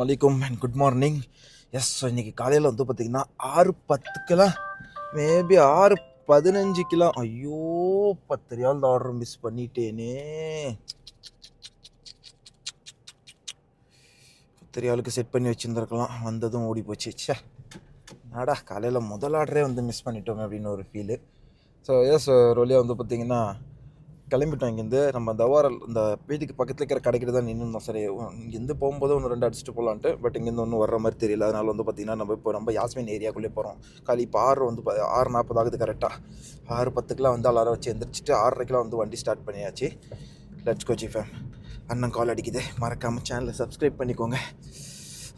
வலைக்கும் and good morning yes so இன்றைக்கி காலையில் வந்து பார்த்திங்கன்னா ஆறு பத்துக்கெல்லாம் மேபி ஆறு பதினஞ்சுக்கெல்லாம் ஐயோ பத்து ரியால் ஆர்டர் மிஸ் பண்ணிட்டேனே. பத்து ரியாலுக்கு செட் பண்ணி வச்சுருந்துருக்கலாம். வந்ததும் ஓடி போச்சு. ச்சே நாடா காலையில் முதல் ஆர்டரே வந்து மிஸ் பண்ணிட்டோமே அப்படின்னு ஒரு ஃபீலு ஸோ எஸ் ரோலியாக வந்து பார்த்திங்கன்னா கிளம்பிட்டோம் இங்கேருந்து. நம்ம தவாரல் இந்த வீட்டுக்கு பக்கத்தில் இருக்கிற கடைக்கிட்ட தான் நின்றுந்தோம் சரி இங்கேருந்து போகும்போது ஒன்று ரெண்டு அடிச்சுட்டு போகலான்ட்டு பட் இங்கேருந்து ஒன்றும் வர்ற மாதிரி தெரியல. அதனால் வந்து பார்த்திங்கன்னா நம்ம இப்போ நம்ம யாஸ்மின் ஏரியாக்குள்ளே போகிறோம் காலி இப்போ ஆறு வந்து ஆறு நாற்பது ஆகுது கரெக்டாக ஆறு பத்துக்கெலாம் வந்து அலாரம் வச்சு எந்திரிச்சிட்டு ஆறரைக்கெலாம் வந்து வண்டி ஸ்டார்ட் பண்ணியாச்சு. லட்ஸ் கோச்சி ஃபேம் அண்ணன் கால் அடிக்குது. மறக்காமல் சேனலை சப்ஸ்கிரைப் பண்ணிக்கோங்க.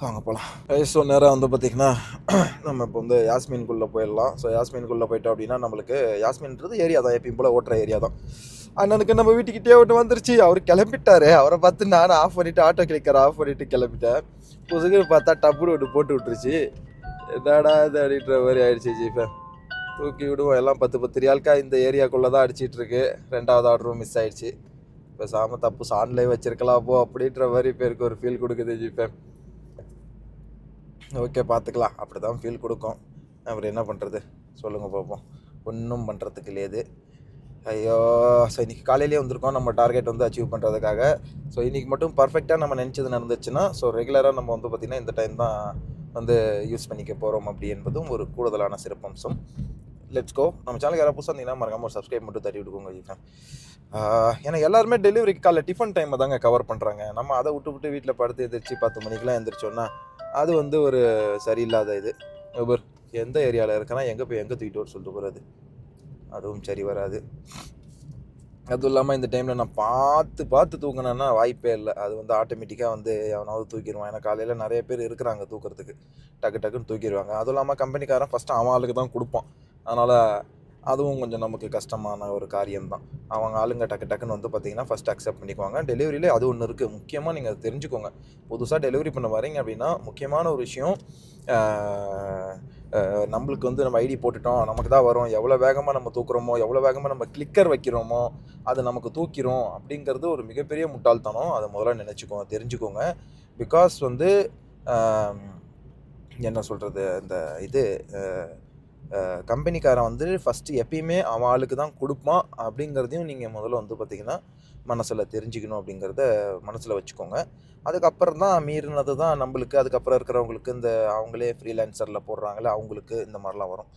வாங்க போகலாம் ஸோ நேராக வந்து பார்த்திங்கன்னா நம்ம இப்போ வந்து யாஸ்மின்குள்ளே போயிடலாம். ஸோ யாஸ்மின்குள்ளே போயிட்டோம் அப்படின்னா நம்மளுக்கு யாஸ்மின்றது ஏரியா தான். எப்பயும் போல் ஓட்டுற ஏரியா தான். அண்ணனுக்கு நம்ம வீட்டுக்கிட்டே ஒன்று வந்துருச்சு. அவர் கிளம்பிட்டாரு. அவரை பார்த்து நான் ஆஃப் பண்ணிவிட்டு ஆட்டோ கிளிக்கர் ஆஃப் பண்ணிவிட்டு கிளம்பிட்டேன். புதுக்கு பார்த்தா டப்புன்னு ஒன்று போட்டு விட்டுருச்சு. என்னடா இது அப்படின்ற மாதிரி ஆயிடுச்சு ஜீஃபே தூக்கி விடுவோம். எல்லாம் பத்து பத்து ரியால்க்கா இந்த ஏரியாக்குள்ளே தான் அடிச்சிட்டு இருக்கு. ரெண்டாவது ஆர்டரும் மிஸ் ஆயிடுச்சு. இப்போ சாம தப்பு சான்லே வச்சிருக்கலாம் போ அப்படின்ற மாதிரி பேருக்கு ஒரு ஃபீல் கொடுக்குது ஜிபே ஓகே பார்த்துக்கலாம். அப்படி தான் ஃபீல் கொடுக்கும். அப்புறம் என்ன பண்ணுறது சொல்லுங்கள் பார்ப்போம். ஒன்றும் பண்ணுறதுக்கு இல்லையது ஐயோ ஸோ இன்றைக்கி காலையிலேயே வந்திருக்கோம். நம்ம டார்கெட் வந்து அச்சீவ் பண்ணுறதுக்காக ஸோ இன்றைக்கி மட்டும் பர்ஃபெக்டாக நம்ம நினச்சது நடந்துச்சுன்னா ஸோ ரெகுலராக நம்ம வந்து பார்த்திங்கன்னா இந்த டைம் தான் வந்து யூஸ் பண்ணிக்க போகிறோம் அப்படி என்பதும் ஒரு கூடுதலான சிறப்பம்சம் லெட்ஸ் கோ நம்ம சேனலுக்கு யாராவது புதுசாக இருந்தீங்கன்னா மறக்காமல் ஒரு சப்ஸ்கிரைப் மட்டும் தட்டி விட்டுக்கோங்க ஏன்னா எல்லாருமே டெலிவரிக்கு காலைல டிஃபன் டைமை தாங்க கவர் பண்ணுறாங்க நம்ம அதை விட்டு விட்டு வீட்டில் படுத்து எந்திரிச்சு பத்து மணிக்கெலாம் எந்திரிச்சோன்னா அது வந்து ஒரு சரியில்லாத இது. எந்த ஏரியாவில் இருக்கனா எங்கே போய் எங்கே தூக்கிட்டு வர சொல்லிட்டு போகிறது அதுவும் சரி வராது. அதுவும் இல்லாமல் இந்த டைமில் நான் பார்த்து பார்த்து தூங்கினேன்னா வாய்ப்பே இல்லை. அது வந்து ஆட்டோமேட்டிக்காக வந்து எவனாவது தூக்கிடுவான் ஏன்னா காலையில் நிறைய பேர் இருக்கிறாங்க தூக்கிறதுக்கு. டக்கு டக்குன்னு தூக்கிடுவாங்க அதுவும் இல்லாமல் கம்பெனிக்காரன் ஃபஸ்ட்டு அவன் ஆளுக்கு தான் கொடுப்பான். அதனால் அதுவும் கொஞ்சம் நமக்கு கஷ்டமான ஒரு காரியம்தான். அவங்க ஆளுங்க டக்கு டக்குன்னு வந்து பார்த்தீங்கன்னா ஃபஸ்ட் அக்செப்ட் பண்ணிக்குவாங்க. டெலிவரியிலே அது ஒன்று இருக்குது முக்கியமாக நீங்கள் தெரிஞ்சுக்கோங்க. புதுசாக டெலிவரி பண்ண வரீங்க அப்படின்னா முக்கியமான ஒரு விஷயம் நம்மளுக்கு வந்து நம்ம ஐடி போட்டுட்டோம். நமக்கு தான் வரும். எவ்வளோ வேகமாக நம்ம தூக்குறோமோ எவ்வளோ வேகமாக நம்ம கிளிக்கர் வைக்கிறோமோ அது நமக்கு தூக்கிறோம் அப்படிங்கிறது ஒரு மிகப்பெரிய முட்டாள்தனம். அதை முதல்ல நினச்சிக்கோங்க தெரிஞ்சுக்கோங்க. பிகாஸ் வந்து என்ன சொல்கிறது இந்த இது கம்பெனிக்காரன் வந்து ஃபஸ்ட்டு எப்பயுமே அவன் ஆளுக்கு தான் கொடுப்பான் அப்படிங்கிறதையும் நீங்கள் முதல்ல வந்து பார்த்தீங்கன்னா மனசில் தெரிஞ்சுக்கணும் அப்படிங்கிறத மனசில் வச்சுக்கோங்க. அதுக்கப்புறம் தான் மீறினது தான் நம்மளுக்கு. அதுக்கப்புறம் இருக்கிறவங்களுக்கு இந்த அவங்களே ஃப்ரீலான்சரில் போடுறாங்களே அவங்களுக்கு இந்த மாதிரிலாம் வரும்.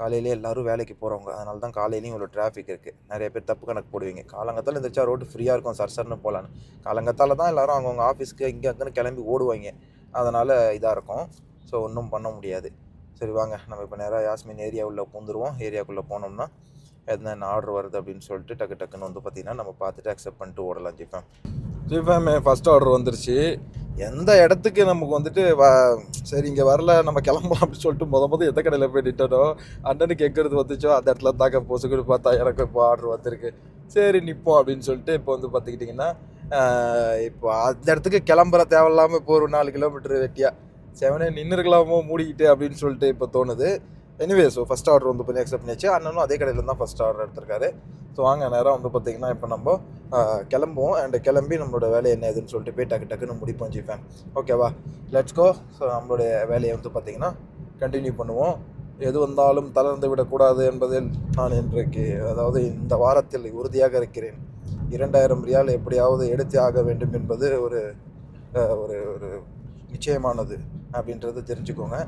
காலையிலே எல்லாரும் வேலைக்கு போகிறவங்க அதனால தான் காலையிலையும் இவ்வளோ டிராஃபிக் இருக்குது நிறைய பேர் தப்பு கணக்கு போடுவீங்க. காலங்கத்தால் இருந்துச்சா ரோடு ஃப்ரீயாக இருக்கும் சர் சர்னு போகலான்னு காலங்கத்தால் தான் எல்லோரும் அவங்கவுங்க ஆஃபீஸ்க்கு இங்கே அங்கேன்னு கிளம்பி ஓடுவாங்க. அதனால் இதாக இருக்கும். ஸோ ஒன்றும் பண்ண முடியாது. சரி வாங்க நம்ம இப்போ நேராக யாஸ்மின் ஏரியா உள்ள பூந்துருவோம் ஏரியாக்குள்ளே போனோம்னா என்ன ஆர்டர் வருது அப்படின்னு சொல்லிட்டு டக்கு டக்குன்னு வந்து பார்த்தீங்கன்னா நம்ம பார்த்துட்டு அக்செப்ட் பண்ணிட்டு ஓடலாம் ஜிஃபேம் ஜிஃபேம் ஃபஸ்ட் ஆர்டர் வந்துருச்சு. எந்த இடத்துக்கு நமக்கு வந்துட்டு வ சரி இங்கே வரல நம்ம கிளம்பலாம் அப்படின்னு சொல்லிட்டு முத முத எந்த கடையில் போய் நிட்டனோ அண்ணனுக்கு எங்கிறது வந்துச்சோ அந்த இடத்துல தாக்க பொசுக்குன்னு பார்த்தா எனக்கு இப்போ ஆர்டர் வந்திருக்கு. சரி நிற்போம் அப்படின்னு சொல்லிட்டு இப்போ வந்து பார்த்துக்கிட்டிங்கன்னா இப்போ அந்த இடத்துக்கு கிளம்புற தேவையில்லாமல் இப்போ ஒரு நாலு கிலோமீட்டர் வெட்டியாக செவனே நின்றுக்கலாமோ மூடிக்கிட்டு அப்படின்னு சொல்லிட்டு இப்போ தோணுது. எனிவே ஸோ ஃபஸ்ட் ஆர்டர் வந்து பண்ணி அக்செப்ட் பண்ணியாச்சு. அண்ணனும் அதே கடையில் தான் ஃபஸ்ட் ஆர்டர் எடுத்திருக்காரு. ஸோ வாங்க நேரம் வந்து பார்த்தீங்கன்னா இப்போ நம்ம கிளம்புவோம். அண்ட் கிளம்பி நம்மளோட வேலை என்ன ஏதுன்னு சொல்லிட்டு போய் டக்கு டக்குன்னு முடிப்போம் ஜிஃபேன். ஓகேவா லெட்ஸ் கோ ஸோ நம்மளுடைய வேலையை வந்து பார்த்தீங்கன்னா கண்டினியூ பண்ணுவோம். எது வந்தாலும் தளர்ந்து விடக்கூடாது என்பதில் நான் இன்றைக்கு அதாவது இந்த வாரத்தில் உறுதியாக இருக்கிறேன். இரண்டாயிரம் ரியால் எப்படியாவது எடுத்து ஆக வேண்டும் என்பது ஒரு ஒரு ஒரு நிச்சயமானது. அப்படின்றது தெரிஞ்சுக்கோங்க.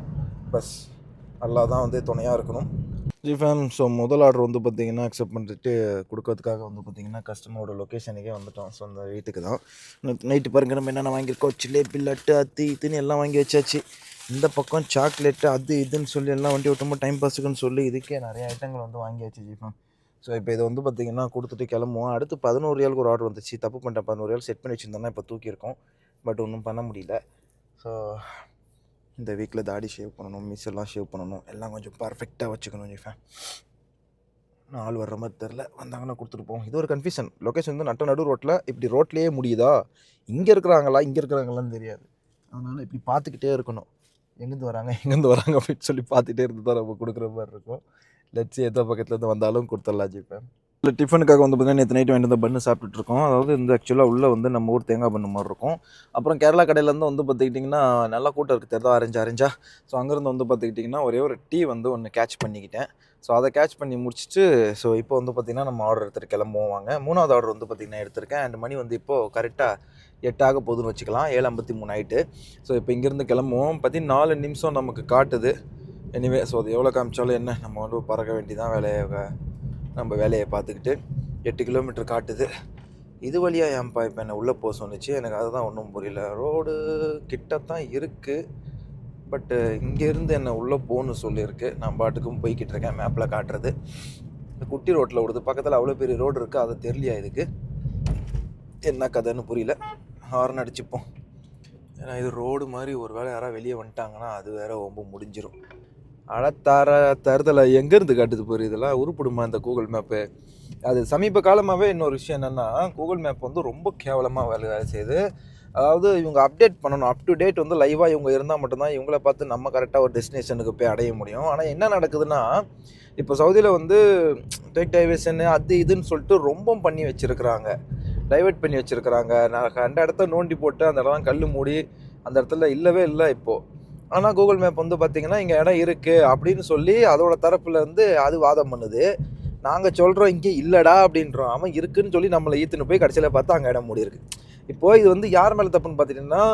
பஸ் நல்லா தான் வந்து துணையாக இருக்கணும். ஜி ஃபேம் ஸோ முதல் ஆர்டர் வந்து பார்த்தீங்கன்னா அக்செப்ட் பண்ணிட்டு கொடுக்கறதுக்காக வந்து பார்த்திங்கன்னா கஸ்டமரோட லொக்கேஷனுக்கே வந்துட்டோம். ஸோ அந்த வீட்டுக்கு தான். நைட்டு பாருங்க நம்ம என்னென்ன வாங்கியிருக்கோம்? ஜிலேபி லட்டு அத்தி இதுன்னு எல்லாம் வாங்கி வச்சாச்சு. இந்த பக்கம் சாக்லேட்டு அது இதுன்னு சொல்லி எல்லாம் வண்டி ஓட்டும்போது டைம் பாஸுக்குன்னு சொல்லி இதுக்கே நிறைய ஐட்டங்கள் வந்து வாங்கியாச்சு ஜி ஃபேம் ஸோ இப்போ இதை வந்து பார்த்திங்கன்னா கொடுத்துட்டு கிளம்புவோம். அடுத்து பதினோரு ரியாலுக்கு ஒரு ஆர்டர் வந்துச்சு. தப்பு பண்ணிட்டேன். பதினோரு ரியால் செட் பண்ணி வச்சுருந்தோன்னா இப்போ தூக்கியிருக்கோம். பட் ஒன்றும் பண்ண முடியல. ஸோ இந்த வீக்கில் தாடி ஷேவ் பண்ணணும் மிஸ் எல்லாம் ஷேவ் பண்ணணும் எல்லாம் கொஞ்சம் பர்ஃபெக்டாக வச்சுக்கணும் ஜிஃபேன் ஆள் வர்ற மாதிரி தெரில வந்தாங்கன்னா கொடுத்துருப்போம் இது ஒரு கன்ஃபியூஷன் லொக்கேஷன் வந்து நட்ட நடு ரோட்டில் இப்படி ரோட்லேயே முடியுதா? இங்கே இருக்கிறாங்களா? இங்கே இருக்கிறாங்களான்னு தெரியாது. அதனால் இப்படி பார்த்துக்கிட்டே இருக்கணும். எங்கேருந்து வராங்க? எங்கேருந்து வராங்க? அப்படின்னு சொல்லி பார்த்துட்டே இருந்து தான் நம்ம கொடுக்குற மாதிரி இருக்கும். லட்சியம் எந்த பக்கத்துலேருந்து வந்தாலும் கொடுத்துடலாம் ஜிப்பேன் இல்லை டிஃபனுக்காக வந்து பார்த்தீங்கன்னா நேற்று நைட்டு வாங்கிட்டு வந்த பண்ணு இருக்கோம் அதாவது இந்த ஆக்சுவலாக உள்ளே வந்து நம்ம ஊர் தேங்காய் பண்ணு மாதிரி இருக்கும் அப்புறம் கேரளா கடையிலேருந்து வந்து பார்த்துக்கிட்டிங்கன்னா நல்லா கூட்டம் இருக்குது தெரிதா அரேஞ்ச் அரேஞ்சா ஸோ அங்கேருந்து வந்து பார்த்துக்கிட்டிங்கன்னா ஒரே ஒரு டீ வந்து ஒன்று கேட்ச் பண்ணிக்கிட்டேன். ஸோ அதை கேட்ச் பண்ணி முடிச்சுட்டு ஸோ இப்போ வந்து பார்த்திங்கன்னா நம்ம ஆர்டர் எடுத்துகிட்டு கிளம்புவோம் வாங்க. மூணாவது ஆர்டர் வந்து பார்த்திங்கன்னா எடுத்திருக்கேன். அண்ட் மணி வந்து இப்போது கரெக்டாக எட்டாக போதுன்னு வச்சுக்கலாம். ஏழு ஐம்பத்தி மூணு ஆயிட்டு. ஸோ இப்போ இங்கேருந்து கிளம்புவோம். பற்றி நாலு நிமிஷம் நமக்கு காட்டுது. எனிவே ஸோ அது எவ்வளோ காமிச்சாலும் என்ன? நம்ம வந்து பறக்க வேண்டியதான் வேலையை நம்ம வேலையை பார்த்துக்கிட்டு எட்டு கிலோமீட்டர் காட்டுது. இது வழியாக ஏன்ப்பா இப்போ என்னை உள்ளே போக சொன்னுச்சு? எனக்கு அதுதான் ஒன்றும் புரியல. ரோடு கிட்டத்தான் இருக்குது பட்டு இங்கேருந்து என்னை உள்ளே போகணும்னு சொல்லியிருக்கு. நான் பாட்டுக்கும் போய்கிட்டு இருக்கேன். மேப்பில் காட்டுறது. குட்டி ரோட்டில் விடுது பக்கத்தில் அவ்வளோ பெரிய ரோடு இருக்குது அது தெரியலையா இதுக்கு? என்ன கதைன்னு புரியல. ஹார்ன் அடிச்சுப்போம். ஏன்னா இது ரோடு மாதிரி ஒரு வேளை யாராவது வெளியே வந்துட்டாங்கன்னா அது வேற ரொம்ப முடிஞ்சிடும் ஆனால் தர தருதலை எங்கேருந்து காட்டுது போகிற இதெல்லாம்? உருப்பிடுமா இந்த கூகுள் மேப்பு அது சமீப காலமாகவே இன்னொரு விஷயம் என்னென்னா கூகுள் மேப் வந்து ரொம்ப கேவலமாக வேலை வேலை செய்யுது. அதாவது இவங்க அப்டேட் பண்ணணும் அப் டு டேட் வந்து லைவாக இவங்க இருந்தால் மட்டும்தான் இவங்கள பார்த்து நம்ம கரெக்டாக ஒரு டெஸ்டினேஷனுக்கு போய் அடைய முடியும். ஆனால் என்ன நடக்குதுன்னா இப்போ சவுதியில் வந்து டேக் டைவேஷன் அது இதுன்னு சொல்லிட்டு ரொம்ப பண்ணி வச்சுருக்குறாங்க. டைவெர்ட் பண்ணி வச்சுருக்குறாங்க. நான் கண்ட இடத்த நோண்டி போட்டு அந்த இடம்லாம் கல் மூடி அந்த இடத்துல இல்லவே இல்லை இப்போது ஆனால் கூகுள் மேப் வந்து பார்த்திங்கன்னா இங்கே இடம் இருக்குது அப்படின்னு சொல்லி அதோட தரப்புலேருந்து அது வாதம் பண்ணுது. நாங்கள் சொல்கிறோம் இங்கே இல்லைடா அப்படின்றோம். அவன் இருக்குன்னு சொல்லி நம்மளை ஈத்துன்னு போய் கடைசியில் பார்த்தா அங்கே இடம் மூடி இருக்குது இப்போது இது வந்து யார் மேலே தப்புன்னு பார்த்துட்டிங்கன்னா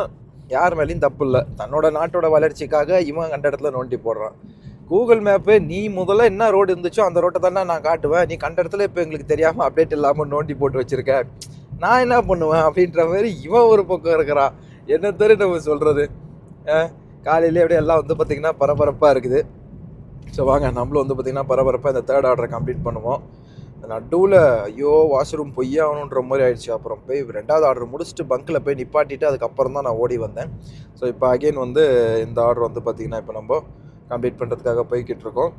யார் மேலேயும் தப்பு இல்லை. தன்னோட நாட்டோட வளர்ச்சிக்காக இவன் கண்ட இடத்துல நோண்டி போடுறான். கூகுள் மேப்பு நீ முதல்ல என்ன ரோடு இருந்துச்சோ அந்த ரோட்டை தானே நான் காட்டுவேன். நீ கண்ட இடத்துல இப்போ எங்களுக்கு தெரியாமல் அப்டேட் இல்லாமல் நோண்டி போட்டு வச்சுருக்க. நான் என்ன பண்ணுவேன் அப்படின்ற மாதிரி இவன் ஒரு பக்கம் இருக்கிறான். என்ன தெரியும் நம்ம சொல்கிறது காலையிலே அப்படியே எல்லாம் வந்து பார்த்திங்கன்னா பரபரப்பாக இருக்குது. ஸோ வாங்க நம்மளும் வந்து பார்த்திங்கன்னா பரபரப்பாக இந்த தேர்ட் ஆர்டரை கம்ப்ளீட் பண்ணுவோம். நடுவில் ஐயோ வாஷ்ரூம் பொய்யாகணுன்ற மாதிரி ஆயிடுச்சு. அப்புறம் போய் ரெண்டாவது ஆர்டர் முடிச்சுட்டு பங்க்கில் போய் நிப்பாட்டிட்டு அதுக்கப்புறம் தான் நான் ஓடி வந்தேன். ஸோ இப்போ அகெயின் வந்து இந்த ஆர்டர் வந்து பார்த்திங்கன்னா இப்போ நம்ம கம்ப்ளீட் பண்ணுறதுக்காக போய்கிட்டு இருக்கோம்.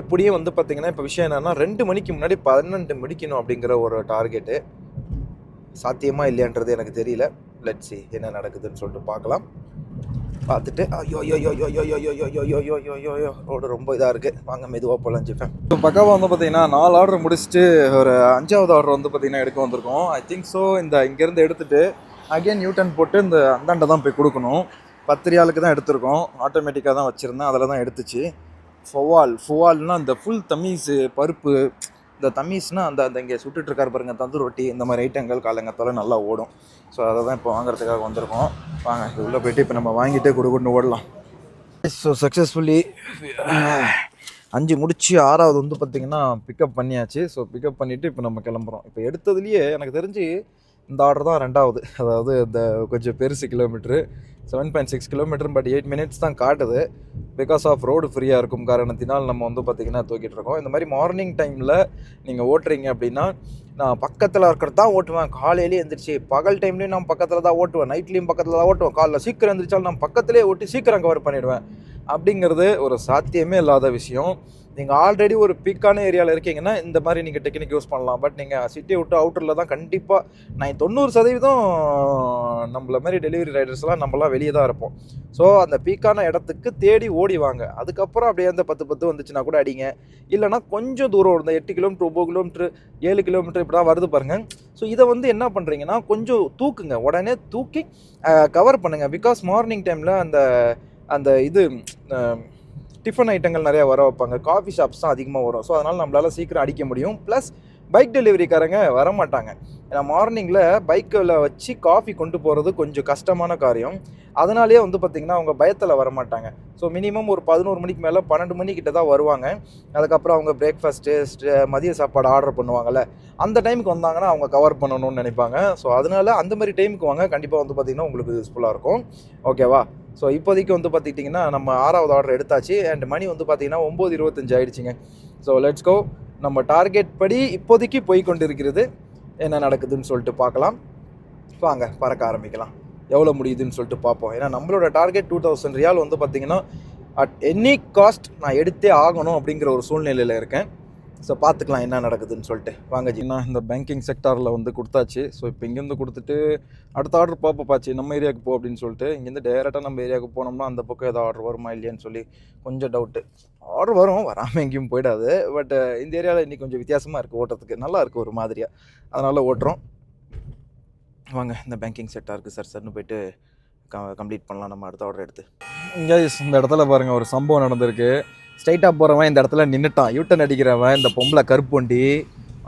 எப்படியும் வந்து பார்த்திங்கன்னா இப்போ விஷயம் என்னென்னா ரெண்டு மணிக்கு முன்னாடி பன்னெண்டு முடிக்கணும் அப்படிங்கிற ஒரு டார்கெட்டு சாத்தியமாக இல்லையான்றது எனக்கு தெரியல. லட்சி என்ன நடக்குதுன்னு சொல்லிட்டு பார்க்கலாம். பார்த்துட்டு ஐயோ ஐயோ ஐயோ ஐயோ ஐயோ ஐயோ ஐயோ ஐயோ ஐயோ ஐயோ ஐயோ ரோடு ரொம்ப இதாக இருக்குது வாங்க மெதுவாக போகலாம் ஜிஃபேன் இப்போ பக்காவாக வந்து பார்த்தீங்கன்னா நாலு ஆர்டர் முடிச்சுட்டு ஒரு அஞ்சாவது ஆர்டர் வந்து பார்த்தீங்கன்னா எடுக்க வந்திருக்கோம் ஐ திங்க் ஸோ இந்த இங்கேருந்து எடுத்துகிட்டு அகைன் நியூட்டன் போட்டு இந்த அந்தாண்டை தான் போய் கொடுக்கணும் பத்திரியாளுக்கு தான் எடுத்திருக்கோம் ஆட்டோமேட்டிக்காக தான் வச்சுருந்தேன் அதில் தான் எடுத்துச்சு ஃபுவால் ஃபுவால்னால் இந்த ஃபுல் தமீஸு பருப்பு இந்த தமீஸ்னால் அந்த அந்த இங்கே சுட்டுட்டு பாருங்கள் பாருங்க தந்து ரொட்டி இந்த மாதிரி ஐட்டங்கள் காலங்கத்தால் நல்லா ஓடும் ஸோ அதை தான் இப்போ வாங்குறதுக்காக வந்திருக்கோம். வாங்க இது உள்ளே போயிட்டு இப்போ நம்ம வாங்கிட்டே கொடுக்கணும் ஓடலாம். ஸோ சக்ஸஸ்ஃபுல்லி அஞ்சு முடிச்சு ஆறாவது வந்து பார்த்திங்கன்னா பிக்கப் பண்ணியாச்சு. ஸோ பிக்கப் பண்ணிவிட்டு இப்போ நம்ம கிளம்புறோம். இப்போ எடுத்ததுலேயே எனக்கு தெரிஞ்சு இந்த ஆர்டர் தான் ரெண்டாவது. அதாவது இந்த கொஞ்சம் பெருசு kilometre seven point six kilometre but eight minutes தான் காட்டுது. பிகாஸ் ஆஃப் ரோடு ஃப்ரீயாக இருக்கும் காரணத்தினால் நம்ம வந்து பார்த்திங்கன்னா தூக்கிட்டு இருக்கோம். இந்த மாதிரி மார்னிங் டைமில் நீங்கள் ஓட்டுறீங்க அப்படின்னா நான் பக்கத்தில் இருக்கிறது தான் ஓட்டுவேன். காலையிலேயே எழுந்திரிச்சு பகல் டைம்லேயும் நான் பக்கத்தில் தான் ஓட்டுவேன். நைட்லேயும் பக்கத்தில் தான் ஓட்டுவேன். காலைல சீக்கிரம் எழுந்திரிச்சாலும் நான் பக்கத்துலேயே ஓட்டி சீக்கிரம் கவர் பண்ணிவிடுவேன் அப்படிங்கிறது ஒரு சாத்தியமே இல்லாத விஷயம். நீங்கள் ஆல்ரெடி ஒரு பீக்கான ஏரியாவில் இருக்கீங்கன்னா இந்த மாதிரி நீங்கள் டெக்னிக் யூஸ் பண்ணலாம். பட் நீங்கள் சிட்டியை விட்டு அவுட்டரில் தான் கண்டிப்பாக நான் தொண்ணூறு சதவீதம் நம்மள மாதிரி டெலிவரி ரைடர்ஸ்லாம் நம்மளாம் வெளியே தான் இருப்போம். ஸோ அந்த பீக்கான இடத்துக்கு தேடி ஓடி வாங்க. அதுக்கப்புறம் அப்படியே அந்த பத்து பத்து வந்துச்சுன்னா கூட அடிங்க. இல்லைனா கொஞ்சம் தூரம் இந்த எட்டு கிலோமீட்டர் ஒம்பது கிலோமீட்ரு ஏழு கிலோமீட்டர் இப்படி தான் வருது பாருங்கள் ஸோ இதை வந்து என்ன பண்ணுறீங்கன்னா கொஞ்சம் தூக்குங்க. உடனே தூக்கி கவர் பண்ணுங்கள் பிகாஸ் மார்னிங் டைமில் அந்த அந்த இது டிஃபன் ஐட்டங்கள் நிறையா வர வைப்பாங்க. காஃபி ஷாப்ஸ் தான் அதிகமாக வரும். ஸோ அதனால் நம்மளால் சீக்கிரம் அடிக்க முடியும். ப்ளஸ் பைக் டெலிவரிக்காரங்க வர மாட்டாங்க ஏன்னா மார்னிங்கில் பைக்கில் வச்சு காஃபி கொண்டு போகிறது கொஞ்சம் கஷ்டமான காரியம். அதனாலேயே வந்து பார்த்திங்கன்னா அவங்க பயத்தில் வர மாட்டாங்க ஸோ மினிமம் ஒரு பதினோரு மணிக்கு மேலே பன்னெண்டு மணிக்கிட்ட தான் வருவாங்க. அதுக்கப்புறம் அவங்க பிரேக்ஃபாஸ்ட்டு மதிய சாப்பாடு ஆர்டர் பண்ணுவாங்கள்ல அந்த டைமுக்கு வந்தாங்கன்னா அவங்க கவர் பண்ணணும்னு நினைப்பாங்க. ஸோ அதனால அந்த மாதிரி டைமுக்கு வாங்க. கண்டிப்பாக வந்து பார்த்திங்கன்னா உங்களுக்கு யூஸ்ஃபுல்லாக இருக்கும். ஓகேவா ஸோ இப்போதைக்கு வந்து பார்த்துக்கிட்டிங்கன்னா நம்ம ஆறாவது ஆர்டர் எடுத்தாச்சு. அண்ட் மணி வந்து பார்த்திங்கன்னா ஒம்பது இருபத்தஞ்சு ஆயிடுச்சுங்க. ஸோ லெட்ஸ் கோ நம்ம டார்கெட் படி இப்போதைக்கு போய் கொண்டிருக்கிறது என்ன நடக்குதுன்னு சொல்லிட்டு பார்க்கலாம். வாங்க பறக்க ஆரம்பிக்கலாம். எவ்வளோ முடியுதுன்னு சொல்லிட்டு பார்ப்போம். ஏன்னா நம்மளோட டார்கெட் டூ தௌசண்ட் ரியால் வந்து பார்த்திங்கன்னா அட் எனி காஸ்ட் நான் எடுத்தே ஆகணும் அப்படிங்கிற ஒரு சூழ்நிலையில் இருக்கேன். ஸோ பார்த்துக்கலாம் என்ன நடக்குதுன்னு சொல்லிட்டு. வாங்க ஜி. ஏன்னா இந்த பேங்கிங் செக்டாரில் வந்து கொடுத்தாச்சு. ஸோ இப்போ இங்கேருந்து கொடுத்துட்டு அடுத்த ஆர்டர் பார்ப்போப்பாச்சு நம்ம ஏரியாவுக்கு போ அப்படின்னு சொல்லிட்டு இங்கேருந்து டேரெக்டாக நம்ம ஏரியாவுக்கு போனோம்னா அந்த பக்கம் ஏதோ ஆர்டர் வருமா இல்லையான்னு சொல்லி கொஞ்சம் டவுட்டு ஆர்டர் வரும் வராமல் எங்கேயும் போயிடாது. பட் இந்த ஏரியாவில் இன்னைக்கு கொஞ்சம் வித்தியாசமாக இருக்குது ஓட்டுறதுக்கு. நல்லா இருக்குது ஒரு மாதிரியாக அதனால் ஓட்டுறோம். வாங்க இந்த பேங்கிங் செக்டாருக்கு சார் சார்னு போயிட்டு கம்ப்ளீட் பண்ணலாம். நம்ம அடுத்த ஆர்டர் எடுத்து. கைஸ் இந்த இடத்துல பாருங்கள் ஒரு சம்பவம் நடந்திருக்கு. ஸ்ட்ரைட்டாக போகிறவன் இந்த இடத்துல நின்றுட்டான் யூட்டன் அடிக்கிறவன் இந்த பொம்பளை கருப்பொண்டி.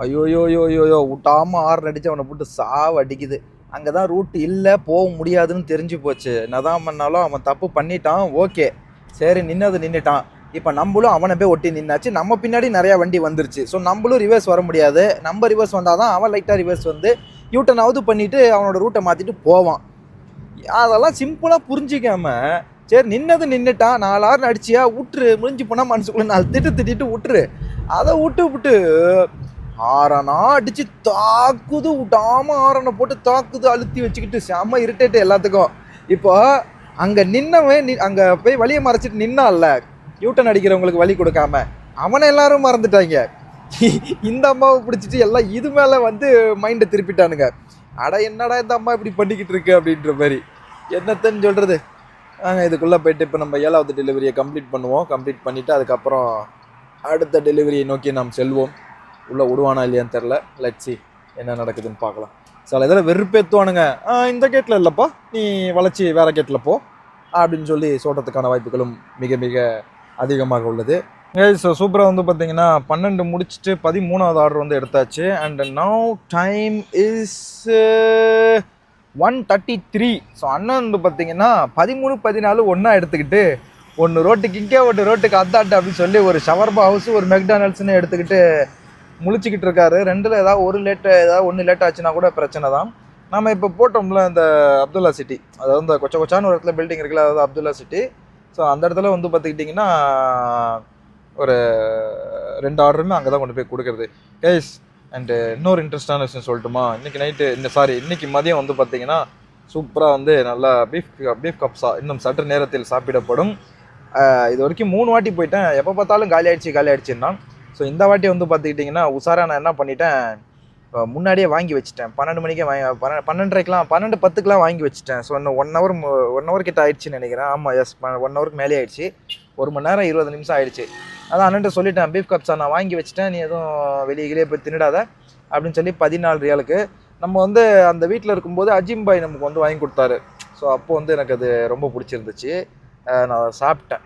ஐயோயோயோயோயோ விட்டாமல் ஆறு அடித்து அவனை போட்டு சாவு அடிக்குது. அங்கே தான் ரூட் இல்லை போக முடியாதுன்னு தெரிஞ்சு போச்சு. என்னதான் பண்ணாலும் அவன் தப்பு பண்ணிட்டான் ஓகே. சரி நின்னது நின்றுட்டான் இப்போ நம்மளும் அவனை போய் ஒட்டி நின்னாச்சு. நம்ம பின்னாடி நிறையா வண்டி வந்துருச்சு. ஸோ நம்மளும் ரிவர்ஸ் வர முடியாது. நம்ம ரிவர்ஸ் வந்தால் தான் அவன் லைட்டாக ரிவர்ஸ் வந்து யூட்டனாவது பண்ணிவிட்டு அவனோட ரூட்டை மாற்றிட்டு போவான். அதெல்லாம் சிம்பிளாக புரிஞ்சிக்காமல் சரி நின்னது நின்றுட்டான் நாலு ஆறு அடிச்சியா விட்டுரு முடிஞ்சு போனால் மனசுக்குள்ளே நாலு திட்டு திட்டிட்டு விட்டுரு அதை விட்டு விட்டு ஆறனா அடித்து தாக்குது விட்டாமல் ஆறனை போட்டு தாக்குது அழுத்தி வச்சுக்கிட்டு செம்ம இருட்டேட்டு எல்லாத்துக்கும். இப்போ அங்கே நின்னவன் அங்கே போய் வழியை மறைச்சிட்டு நின்னான்ல யூட்டன் அடிக்கிறவங்களுக்கு வழி கொடுக்காம அவனை எல்லாரும் மறந்துட்டாங்க. இந்த அம்மாவை பிடிச்சிட்டு எல்லாம் இது மேலே வந்து மைண்டை திருப்பிட்டானுங்க. அட என்னடா இந்த அம்மா இப்படி பண்ணிக்கிட்டு இருக்கு அப்படின்ற மாதிரி. என்னத்தன்னு சொல்கிறது நாங்கள் இதுக்குள்ளே போயிட்டு இப்போ நம்ம ஏழாவது டெலிவரியை கம்ப்ளீட் பண்ணுவோம். கம்ப்ளீட் பண்ணிவிட்டு அதுக்கப்புறம் அடுத்த டெலிவரியை நோக்கி நாம் செல்வோம். உள்ளே விடுவானா இல்லையான்னு தெரில லட்சி என்ன நடக்குதுன்னு பார்க்கலாம். சில இதில் வெறுப்பேற்றுவானுங்க இந்த கேட்டில் இல்லைப்பா. நீ வளைச்சி வேறு கேட்டில் போ. அப்படின்னு சொல்லி சொல்கிறதுக்கான வாய்ப்புகளும் மிக மிக அதிகமாக உள்ளது. ஸோ சூப்பராக வந்து பார்த்தீங்கன்னா பன்னெண்டு முடிச்சுட்டு பதிமூணாவது ஆர்டர் வந்து எடுத்தாச்சு. And now time is one thirty three so அண்ணன் வந்து பார்த்தீங்கன்னா பதிமூணு பதினாலு ஒன்றா எடுத்துக்கிட்டு ஒன்று ரோட்டுக்கு இங்கே ஒன்று ரோட்டுக்கு அத்தாட்டு அப்படின்னு சொல்லி ஒரு ஷவர்பா ஹவுஸ் ஒரு மெக்டானல்ஸ்னு எடுத்துக்கிட்டு முழிச்சிக்கிட்டு இருக்காரு. ரெண்டில் ஏதாவது ஒரு லேட்டு ஏதாவது ஒன்று லேட் ஆச்சுன்னா கூட பிரச்சனை தான். நம்ம இப்போ போட்டோம்ல இந்த அப்துல்லா சிட்டி அதாவது இந்த கொச்ச கொச்சான ஒரு இடத்துல பில்டிங் இருக்குல்ல அதாவது அப்துல்லா சிட்டி ஸோ அந்த இடத்துல வந்து பார்த்துக்கிட்டிங்கன்னா ஒரு ரெண்டு ஆர்டருமே அங்கே தான் கொண்டு போய் கொடுக்குறது. கைஸ் அண்டு uh, இன்னொரு இன்ட்ரெஸ்டான விஷயம் சொல்லட்டுமா? இன்றைக்கி நைட்டு இந்த சாரி இன்றைக்கி மதியம் வந்து பார்த்தீங்கன்னா சூப்பராக வந்து நல்லா பீஃப் பீஃப் கப்ஸா இன்னும் சற்று நேரத்தில் சாப்பிடப்படும். இது வரைக்கும் மூணு வாட்டி போயிட்டேன். எப்போ பார்த்தாலும் காலி ஆயிடுச்சு காலி ஆயிடுச்சுன்னா. ஸோ இந்த வாட்டி வந்து பார்த்துக்கிட்டிங்கன்னா உஷாரா நான் என்ன பண்ணிட்டேன் முன்னாடியே வாங்கி வச்சுட்டேன். பன்னெண்டு மணிக்கே வாங்கி பன்ன பன்னெண்டரைக்கெலாம் பன்னெண்டு பத்துக்கெலாம் வாங்கி வச்சுட்டேன். ஸோ இன்னும் ஒன் ஹவர் ஒன் ஹவர் கிட்ட ஆயிடுச்சுன்னு நினைக்கிறேன். ஆமாம் எஸ் ஒன் ஹவருக்கு மேலே ஆயிடுச்சு. ஒரு மணி நேரம் இருபது நிமிஷம் ஆயிடுச்சு. அதான் அண்ணன்ட்ட சொல்லிட்டேன் பீஃப் கப்ஸா நான் வாங்கி வச்சுட்டேன் நீ எதுவும் வெளியே வெளியே போய் தின்னுடாத அப்படின்னு சொல்லி பதினாலு ரியாலுக்கு. நம்ம வந்து அந்த வீட்டில் இருக்கும்போது அஜிம் பாய் நமக்கு வந்து வாங்கி கொடுத்தாரு. ஸோ அப்போ வந்து எனக்கு அது ரொம்ப பிடிச்சிருந்துச்சு. நான் அதை சாப்பிட்டேன்.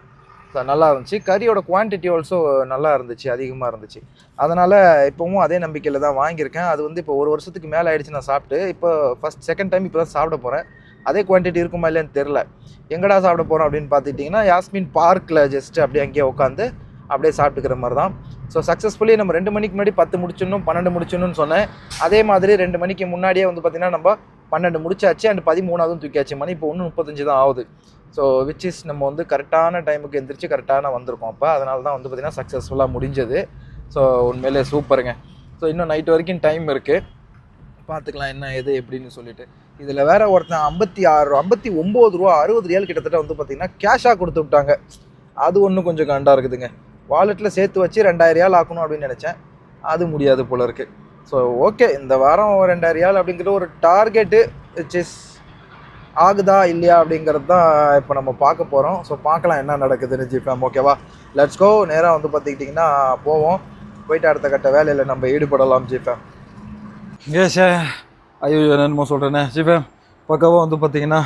ஸோ நல்லா இருந்துச்சு. கறியோட குவான்டிட்டி ஆல்சோ நல்லா இருந்துச்சு அதிகமாக இருந்துச்சு. அதனால் இப்போவும் அதே நம்பிக்கையில் தான் வாங்கியிருக்கேன். அது வந்து இப்போ ஒரு வருஷத்துக்கு மேலே ஆயிடுச்சு நான் சாப்பிட்டு. இப்போ ஃபஸ்ட் செகண்ட் டைம் இப்போ தான் சாப்பிட போகிறேன் அதே குவான்டிட்டி இருக்குமா இல்லைன்னு தெரில எங்கடா சாப்பிட போகிறோம் அப்படின்னு பார்த்துக்கிட்டிங்கன்னா யாஸ்மின் பார்க்கில் ஜஸ்ட் அப்படியே அங்கேயே உட்காந்து அப்படியே சாப்பிட்டுக்கிற மாதிரி தான். ஸோ சக்ஸஸ்ஃபுல்லி நம்ம ரெண்டு மணிக்கு முன்னாடி பத்து முடிச்சிடணும் பன்னெண்டு முடிச்சிடணும்னு சொன்னேன். அதே மாதிரி ரெண்டு மணிக்கு முன்னாடியே வந்து பார்த்திங்கன்னா நம்ம பன்னெண்டு முடிச்சாச்சு அண்ட் பதிமூணாவதும் தூக்கியாச்சு. மணி இப்போ ஒன்று முப்பத்தஞ்சு தான் ஆகுது. ஸோ விச் இஸ் நம்ம வந்து கரெக்டான டைமுக்கு எந்திரிச்சு கரெக்டான வந்திருக்கோம். அப்போ அதனால தான் வந்து பார்த்திங்கன்னா சக்ஸஸ்ஃபுல்லாக முடிஞ்சது. ஸோ உண்மையிலே சூப்பருங்க. ஸோ இன்னும் நைட் வரைக்கும் டைம் இருக்குது பார்த்துக்கலாம் என்ன எது எப்படின்னு சொல்லிட்டு. இதில் வேற ஒருத்தன் ஐம்பத்தி ஆறு ஐம்பத்தி ஒம்பது ரூபா அறுபது ரியல் கிட்டத்தட்ட வந்து பார்த்திங்கன்னா கேஷாக கொடுத்து விட்டாங்க. அது ஒன்றும் கொஞ்சம் கண்டாக இருக்குதுங்க. வாலெட்டில் சேர்த்து வச்சு ரெண்டாயிரம் ரியால் ஆக்கணும் அப்படின்னு நினச்சேன். அது முடியாது போல இருக்கு. ஸோ ஓகே இந்த வாரம் ரெண்டாயிரம் ரியால் அப்படிங்கிற ஒரு டார்கெட்டு விச் இஸ் ஆகுதா இல்லையா அப்படிங்கிறது தான் இப்போ நம்ம பார்க்க போகிறோம் ஸோ பார்க்கலாம் என்ன நடக்குதுன்னு ஜிஃபேம் ஓகேவா லெட்ஸ் கோ நேராக வந்து பார்த்துக்கிட்டிங்கன்னா போவோம். போயிட்டு அடுத்த கட்ட வேலையில் நம்ம ஈடுபடலாம் ஜிஃபேம் ஏஷே ஐயோ என்னமோ சொல்கிறேனே ஜிஃபேம் பக்கவாக வந்து பார்த்திங்கன்னா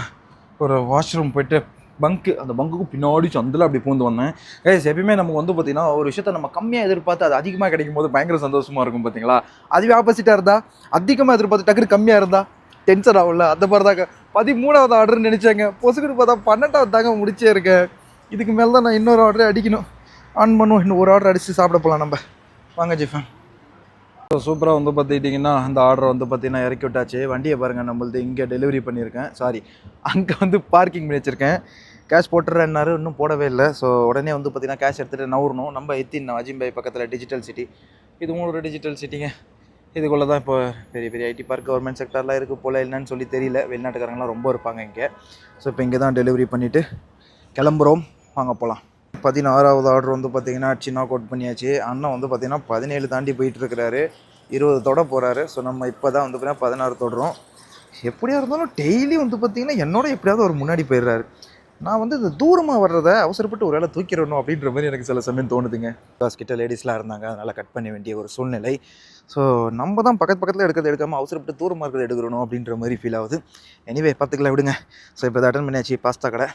ஒரு வாஷ்ரூம் போயிட்டு பங்க்கு அந்த பங்குக்கு பின்னாடி சந்தில் அப்படி பூந்து வந்தேன். ஏஸ் எப்பயுமே நமக்கு வந்து பார்த்திங்கன்னா ஒரு விஷயத்த நம்ம கம்மியாக எதிர்பார்த்து அது அதிகமாக கிடைக்கும் போது பயங்கர சந்தோஷமாக இருக்கும் பார்த்தீங்களா அதுவே ஆப்போசிட்டாக இருந்தால் அதிகமாக எதிர்பார்த்து டக்குனு கம்மியாக இருந்தால் டென்ஷன் ஆகல அந்த மாதிரி தாங்க. பதிமூணாவது ஆர்டர்னு நினச்சாங்க. பொசுக்குன்னு பார்த்தா பன்னெண்டாவது தாங்க முடிச்சே இருக்கேன் இதுக்கு மேலே தான் நான் இன்னொரு ஆர்டரே அடிக்கணும். ஆன் பண்ணுவோம். இன்னும் ஒரு ஆர்டர் அடித்து சாப்பிட போகலாம் நம்ம. வாங்க ஜிஃபன். ஸோ சூப்பராக வந்து பார்த்துக்கிட்டிங்கன்னா அந்த ஆர்டர் வந்து பார்த்தீங்கன்னா இறக்கி விட்டாச்சு. வண்டியை பாருங்கள் நம்மளது இங்கே டெலிவரி பண்ணியிருக்கேன். சாரி அங்கே வந்து பார்க்கிங் பண்ணி வச்சுருக்கேன். கேஷ் போட்டுறேன்னாரு இன்னும் போடவே இல்லை. ஸோ உடனே வந்து பார்த்தீங்கன்னா கேஷ் எடுத்துகிட்டு நவுறணும் நம்ம எத்தின் அஜிம்பாய் பக்கத்தில் டிஜிட்டல் சிட்டி இதுவும் ஒரு டிஜிட்டல் சிட்டிங்க இதுக்குள்ளே தான் இப்போ பெரிய பெரிய ஐடி பார்க் கவர்மெண்ட் செக்டர்லாம் இருக்குது போல இல்லைன்னு சொல்லி தெரியல. வெளிநாட்டுக்காரங்களாம் ரொம்ப இருப்பாங்க இங்கே. ஸோ இப்போ இங்கே தான் டெலிவரி பண்ணிவிட்டு கிளம்புறோம். வாங்க போகலாம் பதினாறாவது ஆர்டர் வந்து பார்த்திங்கன்னா சின்ன கோட் அவுட் பண்ணியாச்சு. அண்ணன் வந்து பார்த்தீங்கன்னா பதினேழு தாண்டி போயிட்டுருக்கிறாரு. இருபது தொட போகிறாரு ஸோ நம்ம இப்போ தான் வந்து பார்த்தீங்கன்னா பதினாறு தொடரும் எப்படியா இருந்தாலும் டெய்லி வந்து பார்த்தீங்கன்னா என்னோட எப்படியாவது ஒரு முன்னாடி போயிடுறாரு. நான் வந்து இந்த தூரமாக வர்றத அவசரப்பட்டு ஒரு வேலை தூக்கிடணும் அப்படின்ற மாதிரி எனக்கு சில சமயம் தோணுதுங்க. பாஸ் கிட்ட லேடிஸ்லாம் இருந்தாங்க. அதனால் கட் பண்ண வேண்டிய ஒரு சூழ்நிலை. ஸோ நம்ம தான் பக்கத்து பக்கத்தில் எடுக்கிறது எடுக்காமல் அவசரப்பட்டு தூரமாக இருக்கிறது எடுக்கணும் அப்படின்ற மாதிரி ஃபீல் ஆகுது. எனிவே பார்த்துக்கலாம் விடுங்க. ஸோ இப்போ அட்டன் பண்ணியாச்சு. பாஸ்தா கடை.